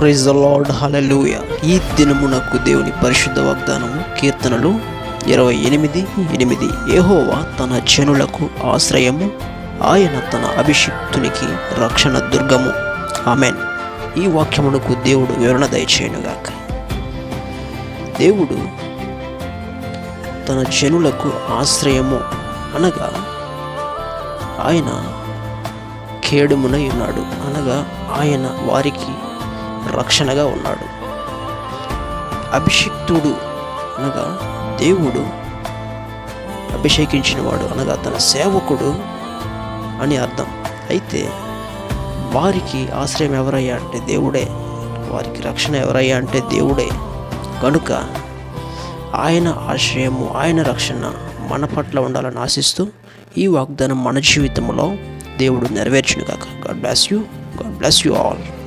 Praise lord hallelujah ఈ దినమునకు దేవుని పరిశుద్ధ వాగ్దానము కీర్తనలు ఇరవై ఎనిమిది ఎనిమిది. ఏహోవా తన జనులకు ఆశ్రయము ఆయన తన అభిషిక్తునికి రక్షణ దుర్గము. ఆమెన్. ఈ వాక్యమునకు దేవుడు వివరణ దయచేయనుగాక. దేవుడు తన జనులకు ఆశ్రయము అనగా ఆయన కేడుమునై ఉన్నాడు. అనగా ఆయన వారికి రక్షణగా ఉన్నాడు. అభిషిక్తుడు అనగా దేవుడు అభిషేకించినవాడు అనగా తన సేవకుడు అని అర్థం. అయితే వారికి ఆశ్రయం ఎవరయ్యా అంటే దేవుడే. వారికి రక్షణ ఎవరయ్యా అంటే దేవుడే. కనుక ఆయన ఆశ్రయము ఆయన రక్షణ మన పట్ల ఉండాలని ఆశిస్తూ ఈ వాగ్దానం మన జీవితంలో దేవుడు నెరవేర్చును కాక God bless you God bless you all